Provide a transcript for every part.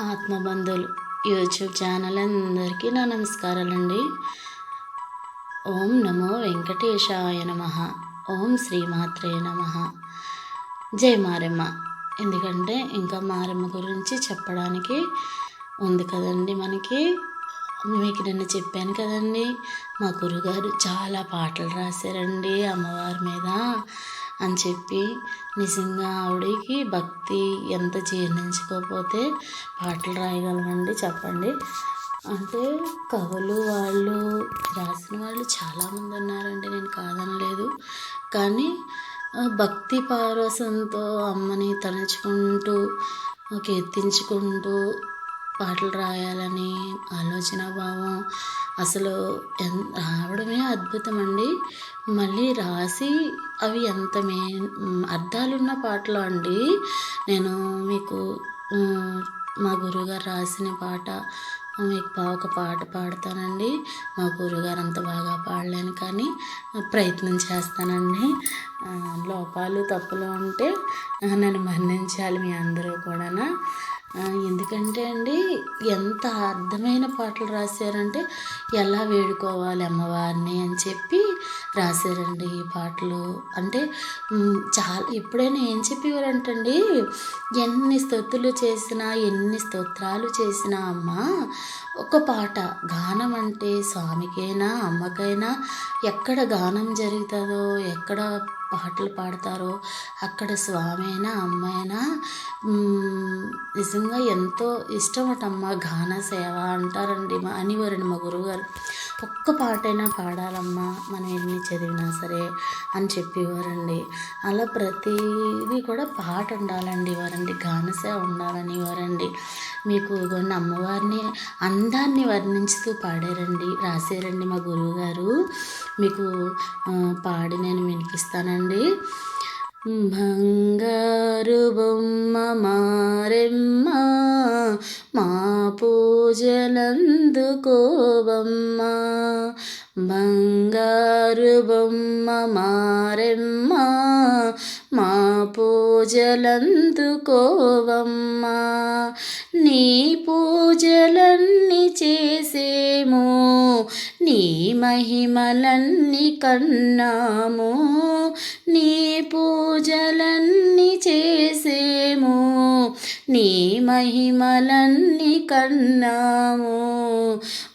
ఆత్మబంధువులు. YouTube channel అందరికీ నా నమస్కారాలండి. ఓం నమో వెంకటేశాయ నమ. ఓం శ్రీమాత్రే నమ. జై మారెమ్మ. ఎందుకంటే ఇంకా మారెమ్మ గురించి చెప్పడానికి ఉంది కదండి మనకి. మీకు నిన్న చెప్పాను కదండి మా గురుగారు చాలా పాటలు రాశారండి అమ్మవారి మీద. అని చెప్పి నిజంగా ఆవిడకి భక్తి ఎంత జీర్ణించుకోకపోతే పాటలు రాయగలమండి చెప్పండి. అంటే కవులు వాళ్ళు రాసిన వాళ్ళు చాలామంది ఉన్నారండి నేను కాదనలేదు. కానీ భక్తి పారవసంతో అమ్మని తలుచుకుంటూ కీర్తించుకుంటూ పాటలు రాయాలని ఆలోచన భావం. అసలు ఎన్ రావడమే అద్భుతం అండి మళ్ళీ రాసి అవి ఎంత మే అర్థాలున్న పాటలు అండి. నేను మీకు మా గురువుగారు రాసిన పాట మీకు పా- ఒక పాట పాడతానండి. మా గురువుగారు అంత బాగా పాడలేను కానీ ప్రయత్నం చేస్తానండి. లోపాలు తప్పులు ఉంటే నన్ను మన్నించాలి మీ అందరూ కూడా ఎందుకంటే అండి ఎంత అర్థమైన పాటలు రాశారంటే ఎలా వేడుకోవాలి అమ్మవారిని అని చెప్పి రాశారండి ఈ పాటలు. అంటే చాలా ఎప్పుడైనా ఏం చెప్పేవారంటండి ఎన్ని స్తోత్రులు చేసినా ఎన్ని స్తోత్రాలు చేసినా అమ్మ ఒక పాట గానం అంటే స్వామికైనా అమ్మకైనా ఎక్కడ గానం జరుగుతుందో ఎక్కడ పాటలు పాడతారో అక్కడ స్వామి అయినా అమ్మ అయినా నిజంగా ఎంతో ఇష్టమటమ్మ గాన సేవ అంటారండి మా అనివారండి మా గురువుగారు. ఒక్క పాటైనా పాడాలమ్మా మనం ఎన్ని చదివినా సరే అని చెప్పేవారండి. అలా ప్రతిదీ కూడా పాట ఉండాలండి వారండి గానసేవ ఉండాలని వారండి మీకు కొన్ని అమ్మవారిని అందాన్ని వర్ణించుతూ పాడారండి రాశారండి మా గురువుగారు. మీకు పాడి నేను వినిపిస్తానండి. బంగారు బొమ్మ మారెమ్మ మా పూజలందుకోవమ్మ బంగారు బొమ్మ మారెమ్మ మా పూజలందుకోవమ్మ నీ పూజలన్నీ చేసేమో నీ మహిమలన్నీ కన్నాము. నీ పూజలన్నీ నీ మహిమలన్నీ కన్నాము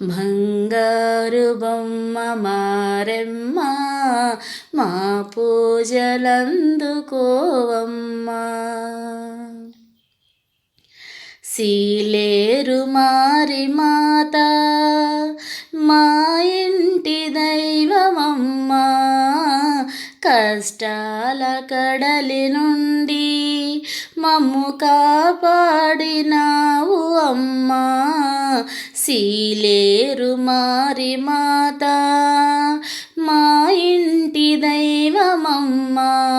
బంగారు బొమ్మ మారెమ్మ మా పూజలందుకోవమ్మా. సీలేరు మారి మాత మా ఇంటి దైవమమ్మ కష్టాల కడలి నుండి మమ్ము కాపాడినావు అమ్మా. సీలేరు మారి మాత మా ఇంటి దైవమమ్మా.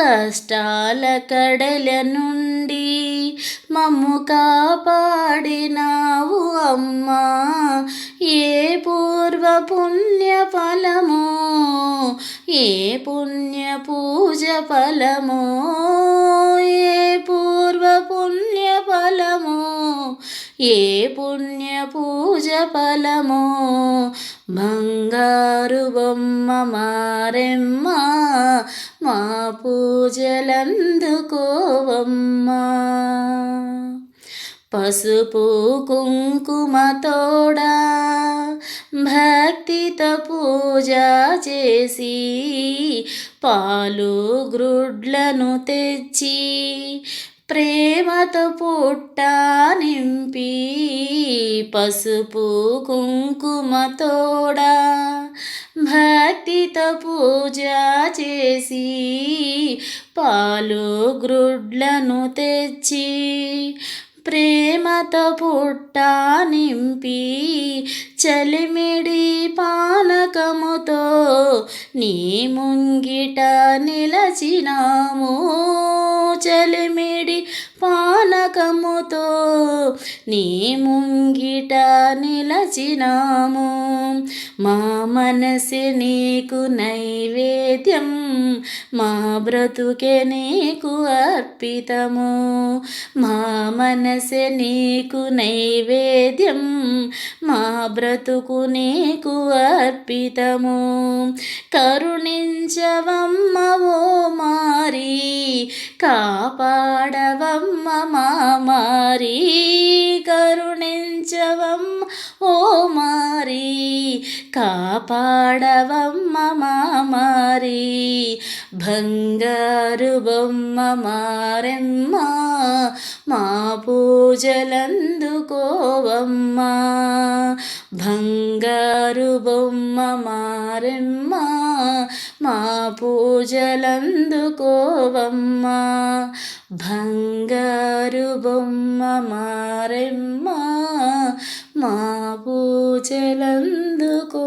కష్టాల కడల నుండి మమ్ము కాపాడినావు అమ్మా. ఏ పూర్వ పుణ్య ఫలమో ఏ పుణ్య పూజ ఫలమో? ఏ పూర్వ పుణ్య ఫలమో ఏ పుణ్య పూజ ఫలమో? బంగారు బొమ్మ మారెమ్మ మా పూజలందుకోవమ్మా పసుపు కుంకుమ తోడా భక్తితో పూజ చేసి పాలు గ్రుడ్లను తెచ్చి ప్రేమతో పుట్ట నింపి పసుపు కుంకుమ తోడా భక్తితో పూజ చేసి పాలు గ్రుడ్లను తెచ్చి ప్రేమతో పుట్ట నింపి చలిమిడి పానకముతో నీ ముంగిట నిలచినాము. చలిమి నీ ముంగిట నిలచినాము. మా మనసే నీకు నైవేద్యం మా బ్రతుకే నీకు అర్పితము. మా మనసే నీకు నైవేద్యం మా బ్రతుకు నీకు అర్పితము. కరుణించవమ్మ ఓ మారి కాపాడవమ్మ మా మారి. కరుణించవం ఓ మారి కాపాడవమ్మ మా మారి బంగారు బొమ్మ మారెమ్మ మా పూజలందుకోవమ్మ బంగారు బొమ్మ మారెమ్మ మా పూజలందుకోవమ్మ బంగారు బొమ్మ మారెమ్మ మా పూజలందుకో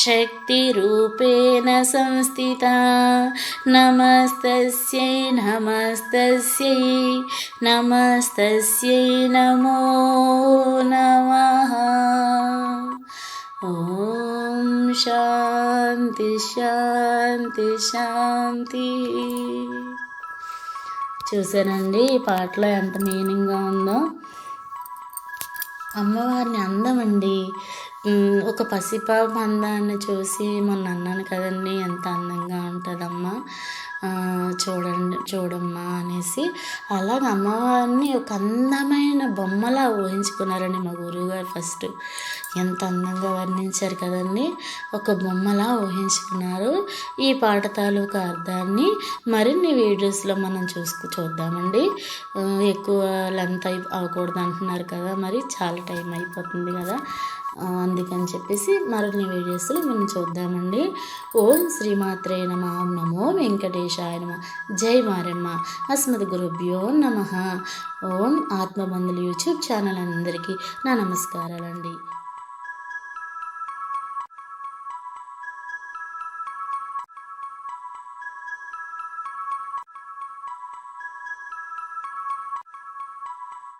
शक्तिरूपेण संस्थिता नमस्तस्यै नमस्तस्यै नमस्तस्यै नमो नमः ॐ శాంతి శాంతి శాంతి చూసానండి ఈ పాటలో ఎంత మీనింగ్గా ఉందో అమ్మవారిని అందమండి. ఒక పసిపాప అందాన్ని చూసి మొన్న అన్నాను కదండి ఎంత అందంగా ఉంటుందమ్మా. చూడండి చూడమ్మా అనేసి అలాగ అమ్మవారిని ఒక అందమైన బొమ్మలా ఊహించుకున్నారండి మా గురువుగారు ఫస్ట్. ఎంత అందంగా వర్ణించారు కదండి. ఒక బొమ్మలా ఊహించుకున్నారు. ఈ పాట తాలూకా అర్థాన్ని మరిన్ని వీడియోస్లో మనం చూసుకు చూద్దామండి. ఎక్కువ లెంత్ అయి అవ్వకూడదు అంటున్నారు కదా మరి చాలా టైం అయిపోతుంది కదా. అందుకని చెప్పేసి మరిన్ని వీడియోస్లో మేము చూద్దామండి. ఓం శ్రీమాత్రే నమ నమో వెంకటేశాయ నమ. జై మారమ్మ. అస్మద్ గురుభ్యో నమ. ఓం ఆత్మబంధులు యూట్యూబ్ ఛానల్ అందరికీ నా నమస్కారాలండి.